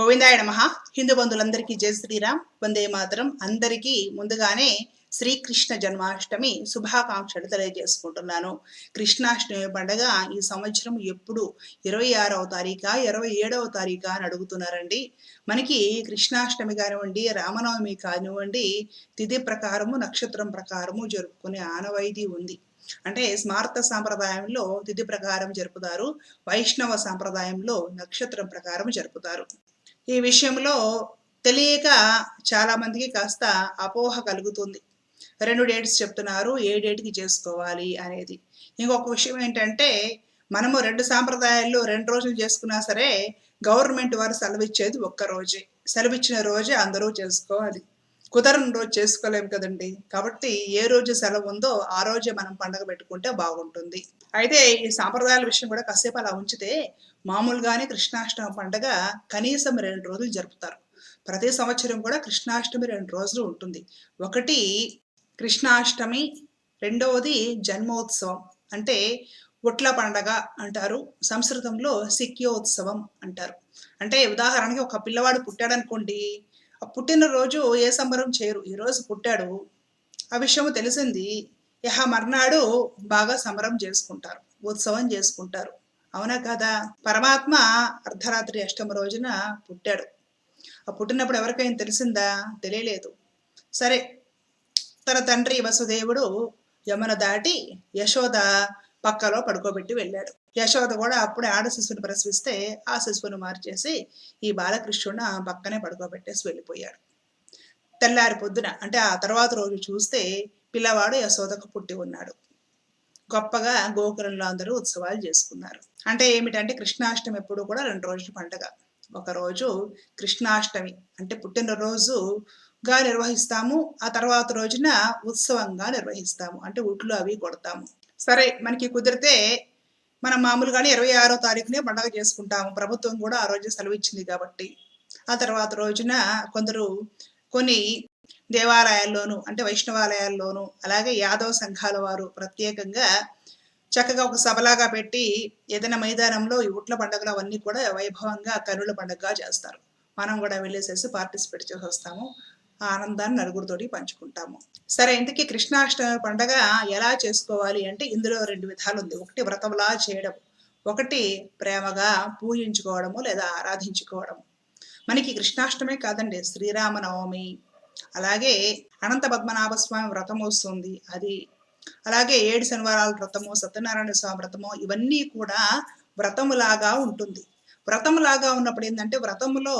గోవిందాయ నమ. హిందూ బంధువులందరికీ జయ శ్రీరామ్. వందే మాతరం. అందరికీ ముందుగానే శ్రీకృష్ణ జన్మాష్టమి శుభాకాంక్షలు తెలియజేసుకుంటున్నాను. కృష్ణాష్టమి పండగ ఈ సంవత్సరం ఎప్పుడు ఇరవై ఆరవ తారీఖా ఇరవై ఏడవ తారీఖా అని అడుగుతున్నారండి. మనకి కృష్ణాష్టమి కానివ్వండి రామనవమి కానివ్వండి తిథి ప్రకారము నక్షత్రం ప్రకారము జరుపుకునే ఆనవాయితీ ఉంది. అంటే స్మార్త సాంప్రదాయంలో తిథి ప్రకారం జరుపుతారు. వైష్ణవ సాంప్రదాయంలో నక్షత్రం ప్రకారం జరుపుతారు. ఈ విషయంలో తెలియక చాలామందికి కాస్త అపోహ కలుగుతుంది. రెండు డేట్స్ చెప్తున్నారు ఏ డేట్కి చేసుకోవాలి అనేది. ఇంకొక విషయం ఏంటంటే మనము రెండు సాంప్రదాయాల్లో రెండు రోజులు చేసుకున్నా సరే గవర్నమెంట్ వారు సెలవిచ్చేది ఒక్క రోజే. సెలవిచ్చిన రోజే అందరూ చేసుకోవాలి. కుదరని రోజు చేసుకోలేము కదండి. కాబట్టి ఏ రోజు సెలవు ఉందో ఆ రోజే మనం పండగ పెట్టుకుంటే బాగుంటుంది. అయితే ఈ సాంప్రదాయాల విషయం కూడా కాసేపు అలా ఉంచితే మామూలుగానే కృష్ణాష్టమి పండగ కనీసం రెండు రోజులు జరుపుతారు. ప్రతి సంవత్సరం కూడా కృష్ణాష్టమి రెండు రోజులు ఉంటుంది. ఒకటి కృష్ణాష్టమి రెండవది జన్మోత్సవం అంటే ఉట్ల పండగ అంటారు. సంస్కృతంలో సిక్యోత్సవం అంటారు. అంటే ఉదాహరణకి ఒక పిల్లవాడు పుట్టాడనుకోండి పుట్టినరోజు ఏ సంబరం చేయరు. ఈరోజు పుట్టాడు. ఆ విషయం తెలిసింది. యహ మర్నాడు బాగా సంబరం చేసుకుంటారు. ఉత్సవం చేసుకుంటారు. అవునా కదా? పరమాత్మ అర్ధరాత్రి అష్టమ రోజున పుట్టాడు. ఆ పుట్టినప్పుడు ఎవరికైనా తెలిసిందా? తెలియలేదు. సరే తన తండ్రి వసుదేవుడు యమున దాటి యశోద పక్కలో పడుకోబెట్టి వెళ్ళాడు. యశోద కూడా అప్పుడే ఆడ శిశువుని ప్రసవిస్తే ఆ శిశువును మార్చేసి ఈ బాలకృష్ణుడిని ఆ పక్కనే పడుకోబెట్టేసి వెళ్ళిపోయాడు. తెల్లారి పొద్దున అంటే ఆ తర్వాత రోజు చూస్తే పిల్లవాడు యశోదకు పుట్టి ఉన్నాడు. గొప్పగా గోకులంలో అందరూ ఉత్సవాలు చేసుకున్నారు. అంటే ఏమిటంటే కృష్ణాష్టమి ఎప్పుడు కూడా రెండు రోజుల పండగ. ఒకరోజు కృష్ణాష్టమి అంటే పుట్టినరోజుగా నిర్వహిస్తాము ఆ తర్వాత రోజున ఉత్సవంగా నిర్వహిస్తాము అంటే ఉట్లు అవి కొడతాము. సరే మనకి కుదిరితే మనం మామూలుగానే ఇరవై ఆరో తారీఖునే పండగ చేసుకుంటాము. ప్రభుత్వం కూడా ఆ రోజు సెలవు ఇచ్చింది కాబట్టి. ఆ తర్వాత రోజున కొందరు కొన్ని దేవాలయాల్లోనూ అంటే వైష్ణవాలయాల్లోనూ అలాగే యాదవ సంఘాల వారు ప్రత్యేకంగా చక్కగా ఒక సభలాగా పెట్టి ఏదైనా మైదానంలో ఈ ఉట్ల పండుగలు అవన్నీ కూడా వైభవంగా కనుల పండుగగా చేస్తారు. మనం కూడా వెళ్ళేసేసి పార్టిసిపేట్ చేసి వస్తాము ఆనందాన్ని నలుగురితోటి పంచుకుంటాము. సరే ఇంతకీ కృష్ణాష్టమి పండగ ఎలా చేసుకోవాలి అంటే ఇందులో రెండు విధాలు ఉంది. ఒకటి వ్రతంలా చేయడం ఒకటి ప్రేమగా పూజించుకోవడము లేదా ఆరాధించుకోవడము. మనకి కృష్ణాష్టమే కాదండి శ్రీరామనవమి అలాగే అనంత పద్మనాభ స్వామి వ్రతం వస్తుంది అది అలాగే ఏడు శనివారాల వ్రతము సత్యనారాయణ స్వామి వ్రతము ఇవన్నీ కూడా వ్రతములాగా ఉంటుంది. వ్రతములాగా ఉన్నప్పుడు ఏంటంటే వ్రతములో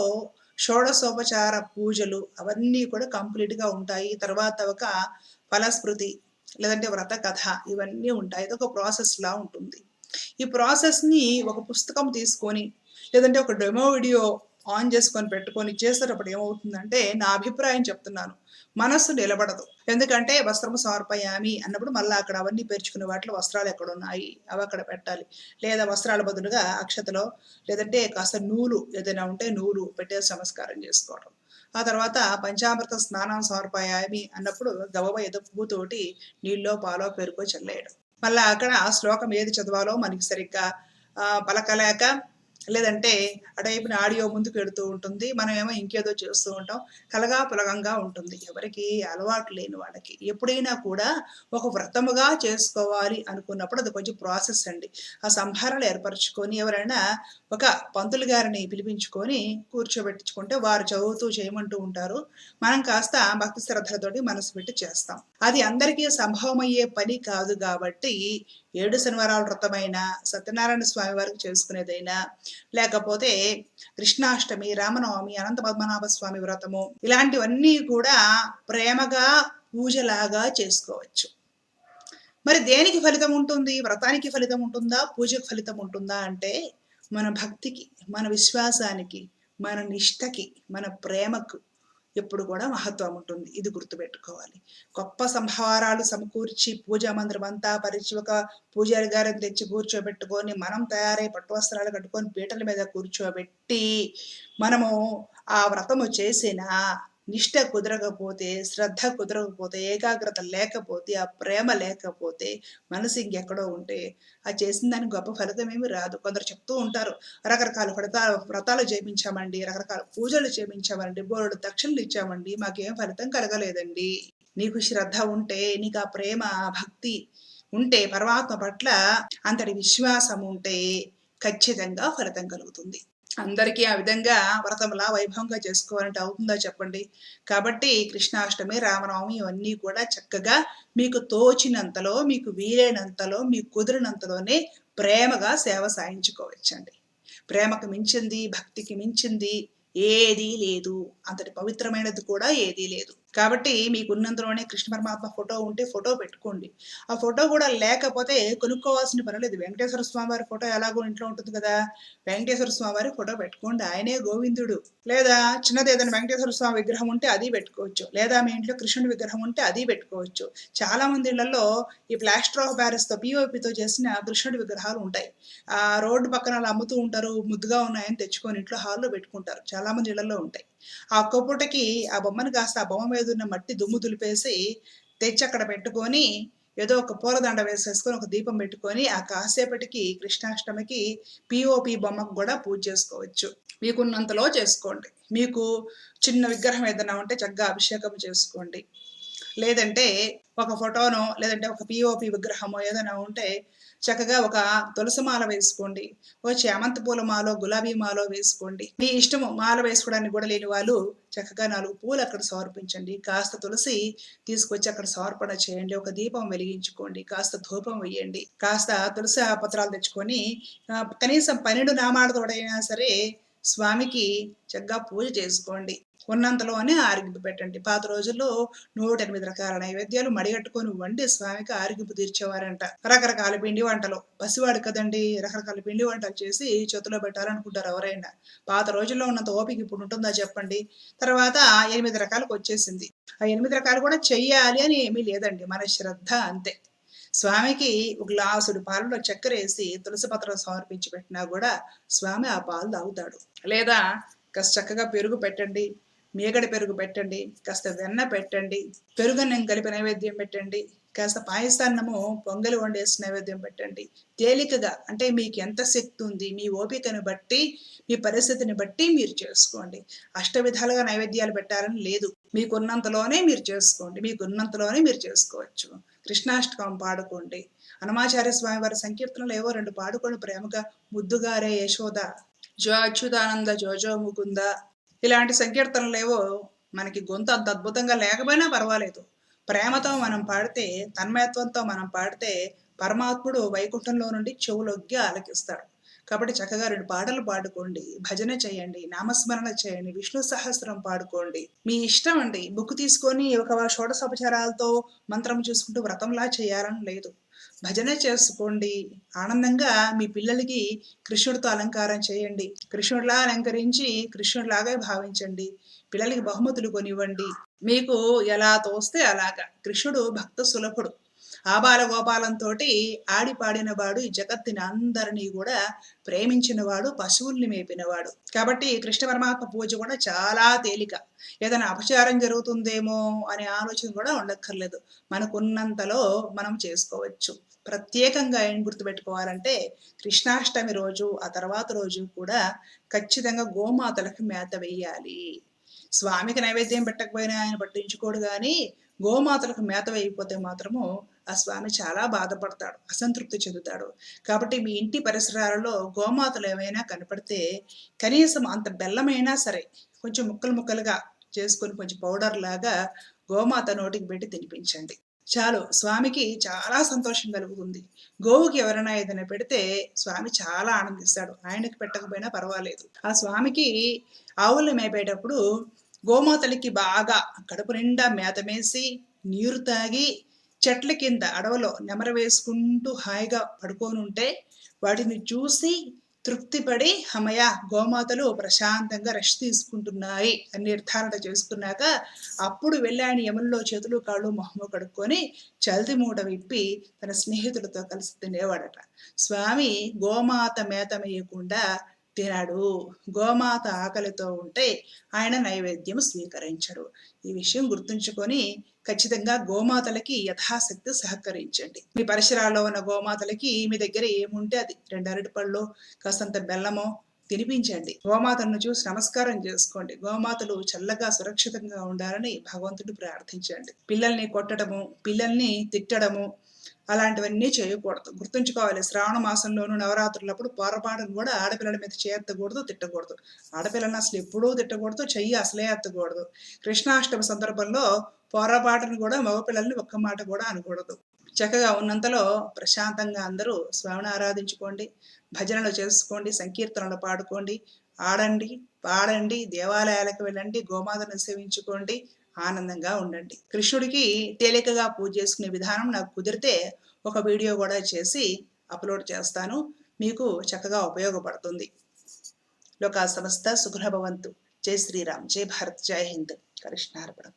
షోడశోపచార పూజలు అవన్నీ కూడా కంప్లీట్గా ఉంటాయి. తర్వాత ఒక ఫలస్మృతి లేదంటే వ్రత కథ ఇవన్నీ ఉంటాయి. ఇది ఒక ప్రాసెస్లా ఉంటుంది. ఈ ప్రాసెస్ని ఒక పుస్తకం తీసుకొని లేదంటే ఒక డెమో వీడియో ఆన్ చేసుకొని పెట్టుకొని చేసేటప్పుడు ఏమవుతుందంటే నా అభిప్రాయం చెప్తున్నాను. మనస్సు నిలబడదు. ఎందుకంటే వస్త్రము సమర్పయామి అన్నప్పుడు మళ్ళీ అక్కడ అవన్నీ పేర్చుకునే వాటిలో వస్త్రాలు ఎక్కడ ఉన్నాయి అవి అక్కడ పెట్టాలి. లేదా వస్త్రాల బదులుగా అక్షతలో లేదంటే కాస్త నూలు ఏదైనా ఉంటే నూలు పెట్టే నమస్కారం చేసుకోవడం ఆ తర్వాత పంచామృత స్నానం సమర్పయామి అన్నప్పుడు గవవ ఏదో పువ్వుతోటి నీళ్ళో పాలో పేరుకో చల్లేయడం మళ్ళీ అక్కడ ఆ శ్లోకం ఏది చదవాలో మనకి సరిగ్గా పలకలేక లేదంటే అటువైపున ఆడియో ముందుకు వెడుతూ ఉంటుంది. మనం ఏమో ఇంకేదో చేస్తూ ఉంటాం. కలగా పులగంగా ఉంటుంది. ఎవరికి అలవాటు లేని వాళ్ళకి. ఎప్పుడైనా కూడా ఒక వ్రతముగా చేసుకోవాలి అనుకున్నప్పుడు అది కొంచెం ప్రాసెస్ అండి. ఆ సంభారాలు ఏర్పరచుకొని ఎవరైనా ఒక పంతులు గారిని పిలిపించుకొని కూర్చోబెట్టించుకుంటే వారు చదువుతూ చేయమంటూ ఉంటారు. మనం కాస్త భక్తి శ్రద్ధలతోటి మనసు పెట్టి చేస్తాం. అది అందరికీ సంభవమయ్యే పని కాదు కాబట్టి ఏడు శనివారాల వ్రతమైన సత్యనారాయణ స్వామి వారికి చేసుకునేదైనా లేకపోతే కృష్ణాష్టమి రామనవమి అనంత పద్మనాభ స్వామి వ్రతము ఇలాంటివన్నీ కూడా ప్రేమగా పూజలాగా చేసుకోవచ్చు. మరి దేనికి ఫలితం ఉంటుంది? వ్రతానికి ఫలితం ఉంటుందా? పూజకు ఫలితం ఉంటుందా? అంటే మన భక్తికి మన విశ్వాసానికి మన నిష్టకి మన ప్రేమకు ఎప్పుడు కూడా మహత్వం ఉంటుంది. ఇది గుర్తుపెట్టుకోవాలి. గొప్ప సంహారాలు సమకూర్చి పూజా మందిరం అంతా పరిచి ఒక పూజారి గారిని తెచ్చి కూర్చోబెట్టుకొని మనం తయారై పట్టు వస్త్రాలు కట్టుకొని పీటల మీద కూర్చోబెట్టి మనము ఆ వ్రతము చేసిన నిష్ట కుదరకపోతే శ్రద్ధ కుదరకపోతే ఏకాగ్రత లేకపోతే ఆ ప్రేమ లేకపోతే మనసు ఇంకెక్కడో ఉంటే ఆ చేసిన దానికి గొప్ప ఫలితం ఏమి రాదు. కొందరు చెప్తూ ఉంటారు రకరకాల ఫలితాలు వ్రతాలు చేపించామండి రకరకాల పూజలు చేపించామండి బోరుడు దక్షిణలు ఇచ్చామండి మాకేం ఫలితం కలగలేదండి. నీకు శ్రద్ధ ఉంటే నీకు ఆ ప్రేమ ఆ భక్తి ఉంటే పరమాత్మ పట్ల అంతటి విశ్వాసం ఉంటే ఖచ్చితంగా ఫలితం కలుగుతుంది. అందరికీ ఆ విధంగా వ్రతంలా వైభవంగా చేసుకోవాలంటే అవుతుందా చెప్పండి? కాబట్టి కృష్ణాష్టమి రామనవమి ఇవన్నీ కూడా చక్కగా మీకు తోచినంతలో మీకు వీలైనంతలో మీకు కుదిరినంతలోనే ప్రేమగా సేవ సాయించుకోవచ్చండి ప్రేమకు మించింది భక్తికి మించింది ఏదీ లేదు. అంతటి పవిత్రమైనది కూడా ఏదీ లేదు. కాబట్టి మీకున్నంతలోనే కృష్ణ పరమాత్మ ఫోటో ఉంటే ఫోటో పెట్టుకోండి. ఆ ఫోటో కూడా లేకపోతే కొనుక్కోవాల్సిన పర్వాలేదు వెంకటేశ్వర స్వామి వారి ఫోటో ఎలాగో ఇంట్లో ఉంటుంది కదా వెంకటేశ్వర స్వామి వారి ఫోటో పెట్టుకోండి. ఆయనే గోవిందుడు. లేదా చిన్నది ఏదైనా వెంకటేశ్వర స్వామి విగ్రహం ఉంటే అది పెట్టుకోవచ్చు. లేదా మీ ఇంట్లో కృష్ణుడి విగ్రహం ఉంటే అది పెట్టుకోవచ్చు. చాలా మంది ఇళ్ళలో ఈ ప్లాస్టర్ ఆఫ్ ప్యారిస్తో పిఓపితో చేసిన కృష్ణుడి విగ్రహాలు ఉంటాయి. ఆ రోడ్డు పక్కన అలా అమ్ముతూ ఉంటారు ముద్దుగా ఉన్నాయని తెచ్చుకొని ఇంట్లో హాల్లో పెట్టుకుంటారు. చాలా మంది ఇళ్ళలో ఉంటాయి. ఆ ఒక్క ఆ బొమ్మను కాస్త ఆ బొమ్మ మీద ఉన్న మట్టి దుమ్ము దులిపేసి తెచ్చి అక్కడ పెట్టుకొని ఏదో ఒక పూలదండ వేసేసుకొని ఒక దీపం పెట్టుకొని ఆ కాసేపటికి కృష్ణాష్టమికి పిఓపి బొమ్మకు కూడా పూజ చేసుకోవచ్చు. మీకున్నంతలో చేసుకోండి. మీకు చిన్న విగ్రహం ఏదైనా ఉంటే చక్కగా అభిషేకం చేసుకోండి. లేదంటే ఒక ఫోటోనో లేదంటే ఒక పిఓపి విగ్రహమో ఏదైనా ఉంటే చక్కగా ఒక తులసి మాల వేసుకోండి ఓ చేమంతి పూల మాలో గులాబీ మాలో వేసుకోండి. మీ ఇష్టము మాల వేసుకోవడానికి కూడా లేని వాళ్ళు చక్కగా నాలుగు పూలు అక్కడ సమర్పించండి. కాస్త తులసి తీసుకొచ్చి అక్కడ సమర్పణ చేయండి. ఒక దీపం వెలిగించుకోండి. కాస్త ధూపం వేయండి. కాస్త తులసి పత్రాలు తెచ్చుకొని కనీసం పన్నెండు నామాలతోడైనా సరే స్వామికి చక్కగా పూజ చేసుకోండి. ఉన్నంతలోనే ఆరిగింపు పెట్టండి. పాత రోజుల్లో నూట ఎనిమిది రకాల నైవేద్యాలు మడిగట్టుకొని వండి స్వామికి ఆరిగింపు తీర్చేవారంట. రకరకాల పిండి వంటలు. పసివాడు కదండి రకరకాల పిండి వంటలు చేసి చేతిలో పెట్టాలనుకుంటారు ఎవరైనా. పాత రోజుల్లో ఉన్నంత ఓపిక ఇప్పుడు ఉంటుందా చెప్పండి? తర్వాత ఎనిమిది రకాలకు వచ్చేసింది. ఆ ఎనిమిది రకాలు కూడా చెయ్యాలి అని ఏమీ లేదండి. మన శ్రద్ధ అంతే. స్వామికి ఒక గ్లాసుడు పాలలో చక్కెర వేసి తులసి పత్రం సమర్పించి పెట్టినా కూడా స్వామి ఆ పాలు తాగుతాడు. లేదా కాస్త చక్కగా పెరుగు పెట్టండి. మీగడ పెరుగు పెట్టండి కాస్త వెన్న పెట్టండి పెరుగన్నం కలిపి నైవేద్యం పెట్టండి కాస్త పాయసాన్నము పొంగలి వండేసి నైవేద్యం పెట్టండి. తేలికగా అంటే మీకు ఎంత శక్తి ఉంది మీ ఓపికను బట్టి మీ పరిస్థితిని బట్టి మీరు చేసుకోండి. అష్ట విధాలుగా నైవేద్యాలు పెట్టాలని లేదు. మీకున్నంతలోనే మీరు చేసుకోండి. మీకున్నంతలోనే మీరు చేసుకోవచ్చు. కృష్ణాష్టకం పాడుకోండి. హనుమాచార్య స్వామి వారి సంకీర్తనలు ఏవో రెండు పాడుకోండి. ప్రేమగా ముద్దుగారే యశోద. జో అచ్యుతానంద జోజో ముకుంద. ఇలాంటి సంకీర్తనలు ఏవో మనకి గొంతు అంత అద్భుతంగా లేకపోయినా పర్వాలేదు. ప్రేమతో మనం పాడితే తన్మయత్వంతో మనం పాడితే పరమాత్ముడు వైకుంఠంలో నుండి చెవులొగ్గి ఆలకిస్తాడు. కాబట్టి చక్కగా రెండు పాటలు పాడుకోండి. భజన చేయండి. నామస్మరణ చేయండి. విష్ణు సహస్రం పాడుకోండి. మీ ఇష్టం అండి. బుక్ తీసుకొని ఒక షోడసోపచారాలతో మంత్రం చూసుకుంటూ వ్రతంలా చేయాలని లేదు. భజన చేసుకోండి. ఆనందంగా మీ పిల్లలకి కృష్ణుడితో అలంకారం చేయండి. కృష్ణుడిలా అలంకరించి కృష్ణుడిలాగా భావించండి. పిల్లలకి బహుమతులు కొనివ్వండి. మీకు ఎలా తోస్తే అలాగా. కృష్ణుడు భక్త సులభుడు. ఆబాల గోపాలంతో ఆడిపాడినవాడు ఈ జగత్తుని అందరినీ కూడా ప్రేమించినవాడు పశువుల్ని మేపినవాడు. కాబట్టి కృష్ణ పరమాత్మ పూజ కూడా చాలా తేలిక. ఏదైనా అపచారం జరుగుతుందేమో అనే ఆలోచన కూడా ఉండక్కర్లేదు. మనకున్నంతలో మనం చేసుకోవచ్చు. ప్రత్యేకంగా ఏం గుర్తుపెట్టుకోవాలంటే కృష్ణాష్టమి రోజు ఆ తర్వాత రోజు కూడా ఖచ్చితంగా గోమాతలకు మేత వేయాలి. స్వామికి నైవేద్యం పెట్టకపోయినా ఆయన పట్టించుకోడు కానీ గోమాతలకు మేత వేయకపోతే మాత్రము ఆ స్వామి చాలా బాధపడతాడు అసంతృప్తి చెందుతాడు. కాబట్టి మీ ఇంటి పరిసరాలలో గోమాతలు ఏమైనా కనపడితే కనీసం అంత బెల్లమైనా సరే కొంచెం ముక్కలు ముక్కలుగా చేసుకొని కొంచెం పౌడర్ లాగా గోమాత నోటికి పెట్టి తినిపించండి. చాలు స్వామికి చాలా సంతోషం కలుగుతుంది. గోవుకి ఎవరైనా ఏదైనా పెడితే స్వామి చాలా ఆనందిస్తాడు. ఆయనకి పెట్టకపోయినా పర్వాలేదు. ఆ స్వామికి ఆవులు మేపేటప్పుడు గోమాతలకి బాగా కడుపు నిండా మేతమేసి నీరు తాగి చెట్ల కింద అడవిలో నెమర వేసుకుంటూ హాయిగా పడుకొని ఉంటే వాటిని చూసి తృప్తిపడి హమయ గోమాతలు ప్రశాంతంగా రెస్ట్ తీసుకుంటున్నాయి అని నిర్ధారణ చేసుకున్నాక అప్పుడు వెళ్ళాయని యముల్లో చేతులు కాళ్ళు మొహము కడుక్కొని చల్తి మూట విప్పి తన స్నేహితులతో కలిసి తినేవాడట. స్వామి గోమాత మేతమేయకుండా తినడు గోమాత ఆకలితో ఉంటే ఆయన నైవేద్యం స్వీకరించడు. ఈ విషయం గుర్తుంచుకొని ఖచ్చితంగా గోమాతలకి యథాశక్తి సహకరించండి. మీ పరిసరాల్లో ఉన్న గోమాతలకి మీ దగ్గర ఏముంటే అది రెండు పళ్ళు కాసంత బెల్లమో తినిపించండి. గోమాతను చూసి నమస్కారం చేసుకోండి. గోమాతలు చల్లగా సురక్షితంగా ఉండాలని భగవంతుడు ప్రార్థించండి. పిల్లల్ని కొట్టడము పిల్లల్ని తిట్టడము అలాంటివన్నీ చేయకూడదు. గుర్తుంచుకోవాలి శ్రావణ మాసంలోనూ నవరాత్రులప్పుడు పొరపాటును కూడా ఆడపిల్లల మీద చేయెత్తకూడదు తిట్టకూడదు. ఆడపిల్లలను అసలు ఎప్పుడూ తిట్టకూడదు చెయ్యి అసలే ఎత్తకూడదు. కృష్ణాష్టమి సందర్భంలో పొరపాటును కూడా మగపిల్లల్ని ఒక్క మాట కూడా అనకూడదు. చక్కగా ఉన్నంతలో ప్రశాంతంగా అందరూ స్వామిని ఆరాధించుకోండి భజనలు చేసుకోండి సంకీర్తనలు పాడుకోండి ఆడండి పాడండి దేవాలయాలకు వెళ్ళండి గోమాతను సేవించుకోండి ఆనందంగా ఉండండి. కృష్ణుడికి తేలికగా పూజ చేసుకునే విధానం నాకు కుదిరితే ఒక వీడియో కూడా చేసి అప్లోడ్ చేస్తాను. మీకు చక్కగా ఉపయోగపడుతుంది. లోకా సమస్త సుగ్రభవంతు జై శ్రీరామ్. జై భారత్. జై హింద్. కృష్ణార్పణం.